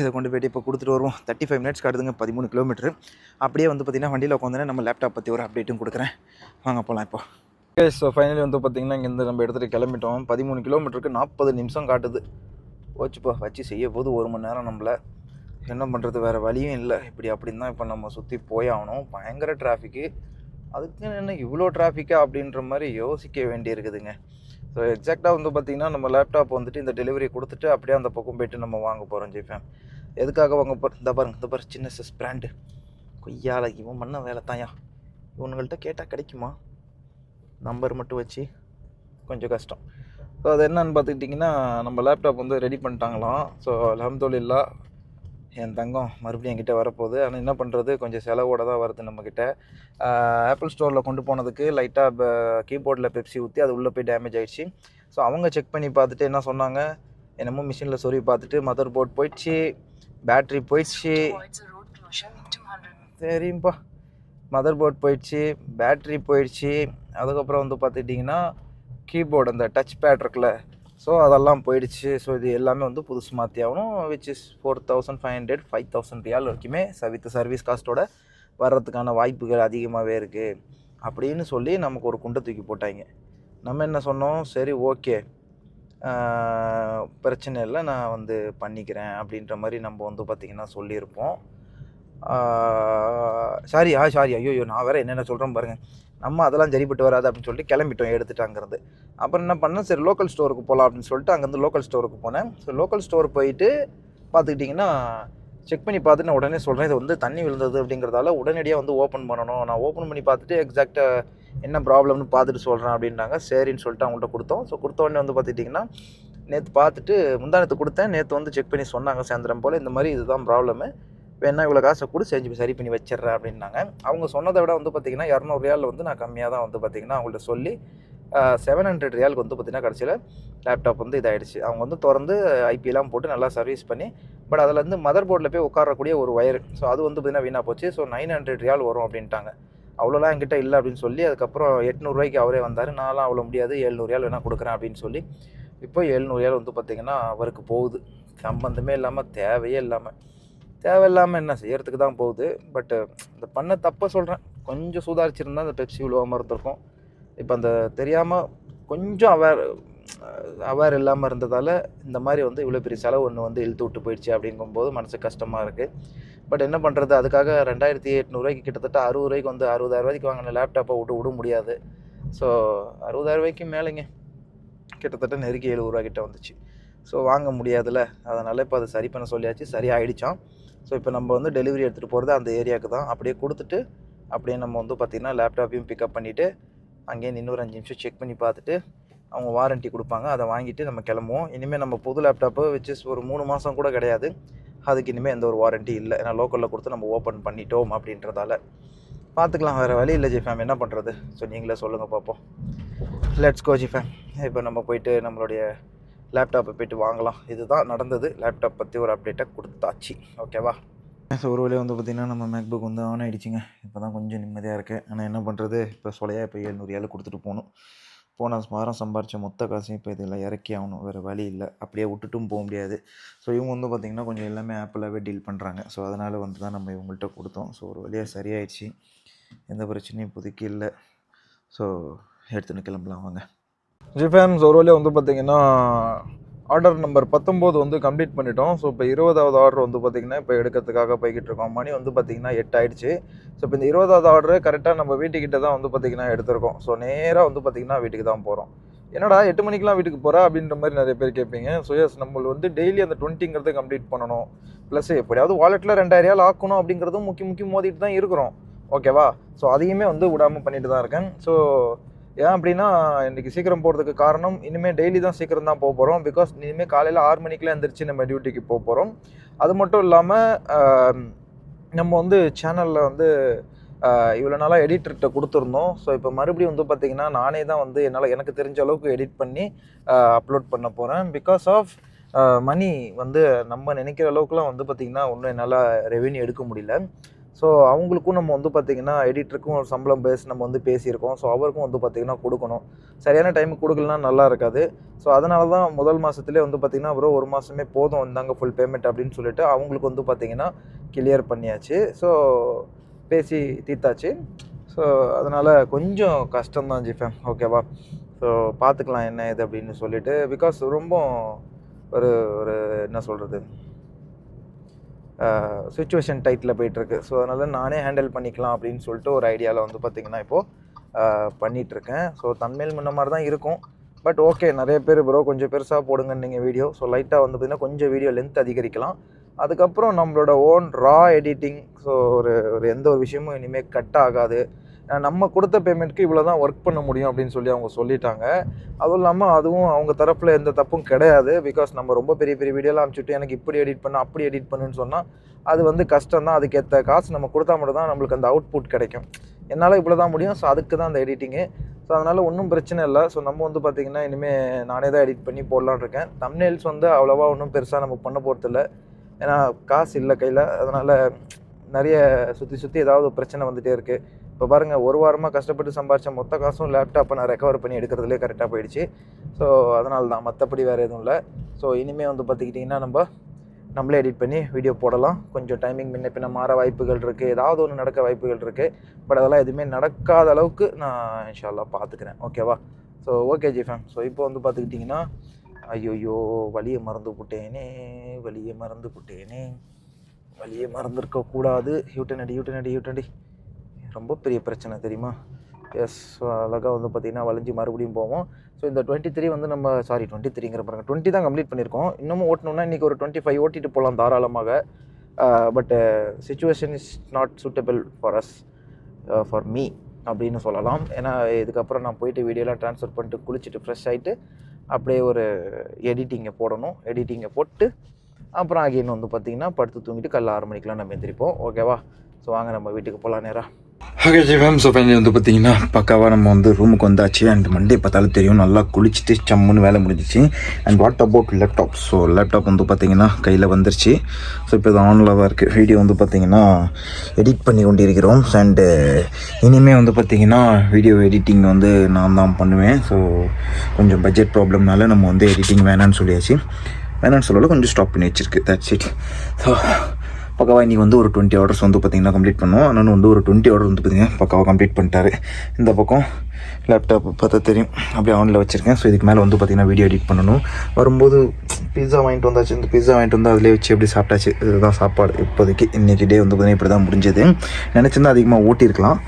இதை கொண்டு போய்ட்டு இப்போ கொடுத்துட்டு வருவோம். தேர்ட்டி ஃபைவ் மினிட்ஸ் காட்டுதுங்க பதிமூணு கிலோமீட்டர் அப்படியே வந்து பார்த்தீங்கன்னா வண்டியில் உட்காந்துனே நம்ம லேப்டாப் பற்றி ஒரு அப்டேட்டும் கொடுக்குறேன். வாங்க போகலாம் இப்போ. ஸோ ஃபைனலி வந்து பார்த்தீங்கன்னா இங்கேருந்து நம்ம எடுத்துகிட்டு கிளம்பிட்டோம். பதிமூணு கிலோமீட்டருக்கு நாற்பது நிமிஷம் காட்டுது. ஓச்சுப்பா வச்சு செய்ய போது ஒரு மணி நேரம் நம்மளை என்ன பண்ணுறது வேறு வழியும் இல்லை. இப்படி அப்படின்னு தான் இப்போ நம்ம சுற்றி போய் ஆகணும். பயங்கர டிராஃபிக்கு அதுக்கு என்ன இவ்வளோ டிராஃபிக்கா அப்படின்ற மாதிரி யோசிக்க வேண்டியிருக்குதுங்க. ஸோ எக்ஸாக்டாக வந்து பார்த்திங்கன்னா நம்ம லேப்டாப் வந்துட்டு இந்த டெலிவரி கொடுத்துட்டு அப்படியே அந்த பக்கம் போயிட்டு நம்ம வாங்க போகிறோம் ஜெய்ஃபேம் எதுக்காக வாங்க போகிறோம் இந்த பாருங்க இந்த பாரு சின்ன சஸ் பிராண்டு கொய்யால இவன் மண்ண வேலை தாயா இவனுங்கள்ட்ட கேட்டால் கிடைக்குமா? நம்பர் மட்டும் வச்சு கொஞ்சம் கஷ்டம். ஸோ அது என்னன்னு பார்த்துக்கிட்டிங்கன்னா நம்ம லேப்டாப் வந்து ரெடி பண்ணிட்டாங்களாம். ஸோ அலமதுல்லா என் தங்கம் மறுபடியும் என்கிட்ட வரப்போகுது. ஆனால் என்ன பண்ணுறது கொஞ்சம் செலவோட தான் வருது நம்மக்கிட்ட ஆப்பிள் ஸ்டோரில் கொண்டு போனதுக்கு லைட்டாக கீபோர்டில் பெப்சி ஊற்றி அது உள்ளே போய் டேமேஜ் ஆகிடுச்சு ஸோ அவங்க செக் பண்ணி பார்த்துட்டு என்ன சொன்னாங்க? என்னமோ மிஷினில் சொருவி பார்த்துட்டு மதர் போர்ட் போயிடுச்சு பேட்ரி போயிடுச்சு. சரிப்பா. மதர் போர்ட் போயிடுச்சு பேட்ரி போயிடுச்சு. அதுக்கப்புறம் வந்து பார்த்துக்கிட்டிங்கன்னா கீபோர்டு அந்த டச் பேட் இருக்குல்ல ஸோ அதெல்லாம் போயிடுச்சு. ஸோ இது எல்லாமே வந்து புதுசு மாற்றி ஆகணும் which is four thousand five hundred five thousand ரியால் வரைக்குமே வித் சர்வீஸ் காஸ்ட்டோட வர்றதுக்கான வாய்ப்புகள் அதிகமாகவே இருக்குது அப்படின்னு சொல்லி நமக்கு ஒரு குண்டை தூக்கி போட்டாங்க. நம்ம என்ன சொன்னோம்? சரி ஓகே பிரச்சனை இல்லை நான் வந்து பண்ணிக்கிறேன் அப்படின்ற மாதிரி நம்ம வந்து பார்த்திங்கன்னா சொல்லியிருப்போம். சாரி ஆ சாரி ஐயோ நான் வேறு என்னென்ன சொல்கிறேன் பாருங்கள் நம்ம அதெல்லாம் சரிப்பட்டு வராது அப்படின்னு சொல்லிட்டு கிளம்பிட்டோம் எடுத்துட்டு அங்கேருந்து அப்புறம் என்ன பண்ணேன்? சரி லோக்கல் ஸ்டோருக்கு போகலாம் அப்படின்னு சொல்லிட்டு அங்கேருந்து லோக்கல் ஸ்டோருக்கு போனேன். ஸோ லோக்கல் ஸ்டோர் போயிட்டு பார்த்துக்கிட்டிங்கன்னா செக் பண்ணி பார்த்துட்டு நான் உடனே சொல்கிறேன் இது வந்து தண்ணி விழுந்தது அப்படிங்கிறதால உடனடியாக வந்து ஓப்பன் பண்ணணும். நான் ஓப்பன் பண்ணி பார்த்துட்டு எக்ஸாக்டாக என்ன ப்ராப்ளம்னு பார்த்துட்டு சொல்கிறேன் அப்படின்னாங்க. சரின்னு சொல்லிட்டு அவங்கள்ட்ட கொடுத்தோம். ஸோ கொடுத்தோடனே வந்து பார்த்துட்டிங்கன்னா நேற்று பார்த்துட்டு முந்தானத்து கொடுத்தேன். நேற்று வந்து செக் பண்ணி சொன்னாங்க சாயந்தரம் போல். இந்த மாதிரி இதுதான் ப்ராப்ளமு வேணா இவ்வளோ காசை கூட செஞ்சு சரி பண்ணி வச்சிடுறேன் அப்படின்னாங்க. அவங்க சொன்னதை விட வந்து பார்த்திங்கன்னா இரநூறு ரியால் வந்து நான் கம்மியாக தான் வந்து பார்த்திங்கன்னா அவங்கள்ட்ட சொல்லி செவன் ஹண்ட்ரட் ரியாலுக்கு வந்து பார்த்திங்கன்னா கடைசியில் லேப்டாப் வந்து இதாகிடுச்சு அவங்க வந்து திறந்து ஐபிஎல்லாம் போட்டு நல்லா சர்வீஸ் பண்ணி பட் அதில் வந்து மதர் போர்டில் போய் உட்காரக்கூடிய ஒரு ஒயர் ஸோ அது வந்து பார்த்திங்கன்னா வீணாக போச்சு. ஸோ நைன் ஹண்ட்ரட் ரியால் வரும் அப்படின்ட்டாங்க. அவ்வளோலாம் என்கிட்ட இல்லை அப்படின்னு சொல்லி அதுக்கப்புறம் எட்நூறுரூவாய்க்கு அவரே வந்தார். நான்லாம் அவ்வளோ முடியாது எழுநூறு வேணால் கொடுக்குறேன் அப்படின்னு சொல்லி இப்போ எழுநூறு ரியால் வந்து பார்த்திங்கன்னா அவருக்கு போகுது. சம்பந்தமே இல்லாமல் தேவையே இல்லாமல் தேவையில்லாமல் என்ன செய்யறதுக்கு தான் போகுது. பட்டு இந்த பண்ண தப்பை சொல்கிறேன் கொஞ்சம் சுதாரிச்சிருந்தா அந்த பெப்சி விழுவாமல் இருந்திருக்கும். இப்போ அந்த தெரியாமல் கொஞ்சம் அவேர் அவேர் இல்லாமல் இருந்ததால் இந்த மாதிரி வந்து இவ்வளோ பெரிய செலவு ஒன்று வந்து இழுத்து விட்டு போயிடுச்சு அப்படிங்கும்போது மனசு கஷ்டமாக இருக்குது பட் என்ன பண்ணுறது அதுக்காக ரெண்டாயிரத்தி எட்நூறுவாய்க்கு கிட்டத்தட்ட அறுபது ரூபாய்க்கு வந்து அறுபதாயிரம் ரூபாய்க்கு வாங்கின லேப்டாப்பை விட்டு விட முடியாது. ஸோ அறுபதாயிரம் ரூபாய்க்கு மேலேங்க. கிட்டத்தட்ட நெருக்கி எழுபது ரூபா கிட்ட வந்துச்சு. ஸோ வாங்க முடியாதுல்ல. அதனால் இப்போ அதை சரி பண்ண சொல்லியாச்சு. சரி ஆகிடுச்சான் ஸோ இப்போ நம்ம வந்து டெலிவரி எடுத்துகிட்டு போகிறது அந்த ஏரியாவுக்கு தான். அப்படியே கொடுத்துட்டு அப்படியே நம்ம வந்து பார்த்திங்கன்னா லேப்டாப்பையும் பிக்கப் பண்ணிவிட்டு அங்கேயே இன்னொரு அஞ்சு நிமிஷம் செக் பண்ணி பார்த்துட்டு அவங்க வாரண்ட்டி கொடுப்பாங்க. அதை வாங்கிட்டு நம்ம கிளம்புவோம். இனிமேல் நம்ம புது லேப்டாப்பு வச்சு ஒரு மூணு மாதம் கூட கிடையாது. அதுக்கு இனிமேல் எந்த ஒரு வாரண்ட்டி இல்லை. ஏன்னா லோக்கலில் கொடுத்து நம்ம ஓப்பன் பண்ணிட்டோம் அப்படின்றதால. பார்த்துக்கலாம். வேறு வழி இல்லை ஜிஃபேம் என்ன பண்ணுறது ஸோ நீங்களே சொல்லுங்கள் பார்ப்போம் லெட்ஸ் கோ ஜிஃபேம் இப்போ நம்ம போயிட்டு நம்மளுடைய லேப்டாப்பை போயிட்டு வாங்கலாம். இதுதான் நடந்தது. லேப்டாப் பற்றி ஒரு அப்டேட்டை கொடுத்தாச்சு. ஓகேவா ஸோ ஒரு வழியாக வந்து பார்த்திங்கன்னா நம்ம மேக்புக் வந்து ஆன் ஆகிடுச்சிங்க இப்போ தான் கொஞ்சம் நிம்மதியாக இருக்குது ஆனால் என்ன பண்ணுறது இப்போ சொலையாக இப்போ எழுநூறு ஏழு கொடுத்துட்டு போகணும். போன வாரம் சம்பாரித்த மொத்த காசையும் இப்போ இதில் இறக்கி ஆகணும். வேறு வழி இல்லை. அப்படியே விட்டுட்டும் போக முடியாது. ஸோ இவங்க வந்து பார்த்திங்கன்னா கொஞ்சம் எல்லாமே ஆப்பிளாகவே டீல் பண்ணுறாங்க ஸோ அதனால் வந்து தான் நம்ம இவங்கள்ட்ட கொடுத்தோம். ஸோ ஒரு வழியாக சரியாயிடுச்சு. எந்த பிரச்சனையும் இப்போதைக்கு இல்லை. ஸோ எடுத்துன்னு கிளம்பலாம் வாங்க. ஜிஃபேம்ஸ் ஒரு வழியாக வந்து பார்த்திங்கன்னா ஆர்டர் நம்பர் பத்தொம்போது வந்து கம்ப்ளீட் பண்ணிட்டோம். ஸோ இப்போ இருபதாவது ஆர்டர் வந்து பார்த்திங்கன்னா இப்போ எடுக்கிறதுக்காக போய்கிட்டு இருக்கோம். மணி வந்து பார்த்திங்கன்னா எட்டு ஆயிடுச்சு. ஸோ இப்போ இந்த இருபதாவது ஆர்டர் கரெக்டாக நம்ம வீட்டுக்கிட்ட தான் வந்து பார்த்திங்கன்னா எடுத்திருக்கோம். ஸோ நேராக வந்து பார்த்திங்கன்னா வீட்டுக்கு தான் போகிறோம் என்னடா எட்டு மணிக்கெலாம் வீட்டுக்கு போகிறா அப்படின்ற மாதிரி நிறைய பேர் கேட்பீங்க. ஸோ எஸ் நம்ம வந்து டெய்லி அந்த டுவெண்ட்டிங்கிறத கம்ப்ளீட் பண்ணணும். ப்ளஸ் எப்படியாவது வாலெட்டில் ரெண்டாயிரம் ஆக்கணும் அப்படிங்கிறதும் முக்கிய முக்கியம் மோதிட்டு தான் இருக்கிறோம். ஓகேவா ஸோ அதையுமே வந்து விடாமல் பண்ணிட்டு தான் இருக்கேன். ஸோ ஏன் அப்படின்னா இன்றைக்கி சீக்கிரம் போகிறதுக்கு காரணம் இனிமேல் டெய்லி தான் சீக்கிரம் தான் போக போகிறோம் பிகாஸ் இனிமேல் காலையில் ஆறு மணிக்கெலாம் எந்திரிச்சு நம்ம டியூட்டிக்கு போக போகிறோம் அது மட்டும் இல்லாமல் நம்ம வந்து சேனலில் வந்து இவ்வளோ நாளாக எடிட்டர்கிட்ட கொடுத்துருந்தோம். ஸோ இப்போ மறுபடியும் வந்து பார்த்திங்கன்னா நானே தான் வந்து என்னால் எனக்கு தெரிஞ்ச அளவுக்கு எடிட் பண்ணி அப்லோட் பண்ண போகிறேன் பிகாஸ் ஆஃப் மணி வந்து நம்ம நினைக்கிற அளவுக்குலாம் வந்து பார்த்திங்கன்னா ஒன்றும் என்னால் ரெவென்யூ எடுக்க முடியல. ஸோ அவங்களுக்கும் நம்ம வந்து பார்த்திங்கன்னா எடிட்டருக்கும் ஒரு சம்பளம் பேஸ் நம்ம வந்து பேசியிருக்கோம். ஸோ அவருக்கும் வந்து பார்த்திங்கன்னா கொடுக்கணும். சரியான டைமுக்கு கொடுக்கலனா நல்லா இருக்காது. ஸோ அதனால தான் முதல் மாதத்துலேயே வந்து பார்த்திங்கன்னா அப்புறம் ஒரு மாதமே போதும் வந்தாங்க ஃபுல் பேமெண்ட் அப்படின்னு சொல்லிட்டு அவங்களுக்கு வந்து பார்த்திங்கன்னா கிளியர் பண்ணியாச்சு. ஸோ பேசி தீர்த்தாச்சு. ஸோ அதனால் கொஞ்சம் கஷ்டம்தான் ஜிஃபேம் ஓகேவா ஸோ பார்த்துக்கலாம் என்ன இது அப்படின்னு சொல்லிட்டு. பிகாஸ் ரொம்ப ஒரு ஒரு என்ன சொல்கிறது சுச்சுவேஷன் டைட்டில் போயிட்டுருக்கு. ஸோ அதனால் நானே ஹேண்டில் பண்ணிக்கலாம் அப்படின்னு சொல்லிட்டு ஒரு ஐடியாவில் வந்து பார்த்திங்கன்னா இப்போது பண்ணிகிட்ருக்கேன் ஸோ தன்மேல் முன்ன மாதிரி தான் இருக்கும். பட் ஓகே நிறைய பேர் ப்ரோ கொஞ்சம் பெருசாக போடுங்க நீங்கள் வீடியோ ஸோ லைட்டாக வந்து பார்த்திங்கன்னா கொஞ்சம் வீடியோ லென்த் அதிகரிக்கலாம். அதுக்கப்புறம் நம்மளோட ஓன் ரா எடிட்டிங் ஸோ ஒரு ஒரு எந்த ஒரு விஷயமும் இனிமேல் கட் ஆகாது. நம்ம கொடுத்த பேமெண்ட்க்கு இவ்வளோ தான் ஒர்க் பண்ண முடியும் அப்படின்னு சொல்லி அவங்க சொல்லிட்டாங்க. அதுவும் இல்லாமல் அதுவும் அவங்க தரப்பில் எந்த தப்பும் கிடையாது. பிகாஸ் நம்ம ரொம்ப பெரிய பெரிய வீடியோலாம் அனுப்பிச்சுட்டு எனக்கு இப்படி எடிட் பண்ண அப்படி எடிட் பண்ணுன்னு சொன்னால் அது வந்து கஷ்டம் தான் அதுக்கேற்ற காசு நம்ம கொடுத்தா மட்டும் தான் நம்மளுக்கு அந்த அவுட்புட் கிடைக்கும். என்னால் இவ்வளோ தான் முடியும். ஸோ அதுக்கு தான் அந்த எடிட்டிங்கு ஸோ அதனால் ஒன்றும் பிரச்சனை இல்லை. ஸோ நம்ம வந்து பார்த்திங்கன்னா இனிமேல் நானே தான் எடிட் பண்ணி போடலான்னு இருக்கேன். தம்னேல்ஸ் வந்து அவ்வளோவா ஒன்றும் பெருசாக நம்ம பண்ண போகிறதில்ல ஏன்னா காசு இல்லை கையில். அதனால் நிறைய சுற்றி சுற்றி ஏதாவது பிரச்சனை வந்துகிட்டே இருக்குது இப்போ பாருங்கள் ஒரு வாரமாக கஷ்டப்பட்டு சம்பாரித்த மொத்த காசும் லேப்டாப்பை நான் ரெக்கவர் பண்ணி எடுக்கிறதுலே கரெக்டாக போயிடுச்சு. ஸோ அதனால தான் மற்றபடி வேறு எதுவும் இல்லை. ஸோ இனிமேல் வந்து பார்த்துக்கிட்டிங்கன்னா நம்ம நம்மளே எடிட் பண்ணி வீடியோ போடலாம். கொஞ்சம் டைமிங் முன்ன பின்ன மாற வாய்ப்புகள் இருக்குது ஏதாவது ஒன்று நடக்க வாய்ப்புகள் இருக்குது பட் அதெல்லாம் எதுவுமே நடக்காத அளவுக்கு நான் இன்ஷால்லாம் பார்த்துக்கிறேன் ஓகேவா ஸோ ஓகே ஜிஃபேம் ஸோ இப்போ வந்து பார்த்துக்கிட்டிங்கன்னா ஐயோயோ வழியை மறந்து போட்டேனே வழியை மறந்து போட்டேனே வழியை மறந்துருக்கக்கூடாது. யூட்டன் அடி யூட்டன் அடி யூட்டன் அடி. ரொம்ப பெரிய பிரச்சனை தெரியுமா? எஸ் அழகாக வந்து பார்த்திங்கன்னா வளைஞ்சு மறுபடியும் போவோம். ஸோ இந்த டுவெண்ட்டி த்ரீ வந்து நம்ம சாரி டுவெண்ட்டி த்ரீங்கிற பாருங்க. டுவெண்ட்டி தான் கம்ப்ளீட் பண்ணியிருக்கோம். இன்னமும் ஓட்டணும்னா இன்றைக்கி ஒரு டுவெண்ட்டி ஃபைவ் ஓட்டிட்டு போகலாம் தாராளமாக. But situation is not suitable for as for me அப்படின்னு சொல்லலாம். ஏன்னா இதுக்கப்புறம் நான் போயிட்டு வீடியோலாம் ட்ரான்ஸ்ஃபர் பண்ணிட்டு குளிச்சுட்டு ஃப்ரெஷ் ஆகிட்டு அப்படியே ஒரு எடிட்டிங்கை போடணும். எடிட்டிங்கை போட்டு அப்புறம் அகைன் வந்து பார்த்திங்கன்னா படுத்து தூங்கிட்டு காலைல ஆறு மணிக்கெலாம் நம்ம எந்திரிப்போம். ஓகேவா ஸோ வாங்க நம்ம வீட்டுக்கு போகலாம் நேராக ஓகே ஜிஃபேம் ஸோ ஃபைனலி வந்து பார்த்தீங்கன்னா பக்காவாக நம்ம வந்து ரூமுக்கு வந்தாச்சு. அண்ட் மண்டே பார்த்தாலும் தெரியும் நல்லா குளிச்சுட்டு சம்முன்னு வேலை முடிஞ்சிச்சு. And what about laptop so laptop வந்து பார்த்தீங்கன்னா கையில் வந்துருச்சு. ஸோ இப்போ இது ஆனில் தான் இருக்குது வீடியோ வந்து பார்த்தீங்கன்னா எடிட் பண்ணி கொண்டிருக்கிறோம். அண்டு இனிமேல் வந்து பார்த்தீங்கன்னா வீடியோ எடிட்டிங் வந்து நான் தான் பண்ணுவேன். ஸோ கொஞ்சம் பட்ஜெட் ப்ராப்ளம்னால நம்ம வந்து எடிட்டிங் வேணான்னு சொல்லியாச்சு. வேணான்னு சொல்லல கொஞ்சம் ஸ்டாப் பண்ணி வச்சுருக்கு. தட்ஸ் இட் ஸோ பக்காவாக இன்றைக்கி வந்து ஒரு டுவெண்ட்டி ஆர்டர்ஸ் வந்து பார்த்திங்கன்னா கம்ப்ளீட் பண்ணுவோம். அண்ணன் வந்து ஒரு டுவெண்ட்டி ஆர்டர் வந்து பார்த்திங்கன்னா பக்காவாக கம்ப்ளீட் பண்ணிட்டாரு. இந்த பக்கம் லேப்டாப் பார்த்தா தெரியும். அப்படியே ஆனில் வச்சுருக்கேன். ஸோ இதுக்கு மேலே வந்து பார்த்திங்கன்னா வீடியோ எடிட் பண்ணணும். வரும்போது பிஸ்ஸா வாங்கிட்டு வந்தாச்சு. இந்த பிஸ்ஸா வாங்கிட்டு வந்து அதிலே வச்சு எப்படி சாப்பிட்டாச்சு இதுதான் சாப்பாடு. இப்போதைக்கு இன்றைக்கி டே வந்து பார்த்திங்கன்னா இப்படி தான் முடிஞ்சது. நினச்சிருந்தா அதிகமாக ஓட்டியிருக்கலாம்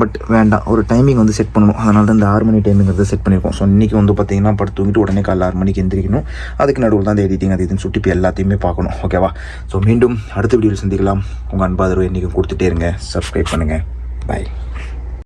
பட் வேண்டாம் ஒரு டைமிங் வந்து செட் பண்ணணும். அதனால தான் இந்த ஆறு மணி டைமிங்கிறது செட் பண்ணியிருக்கோம் ஸோ இன்றைக்கி வந்து பார்த்தீங்கன்னா படுத்து தூங்கிட்டு உடனே காலைல ஆறு மணிக்கு எந்திரிக்கணும். அதுக்கு நடுவில் தான் இந்த எடிட்டிங் அது இதுன்னு சுட்டி எல்லாத்தையுமே பார்க்கணும். ஓகேவா ஸோ மீண்டும் அடுத்த வீடியோவில் சந்திக்கலாம். உங்கள் அன்பாதரவு என்றைக்கும் கொடுத்துட்டே இருங்க. சப்ஸ்கிரைப் பண்ணுங்கள் பாய்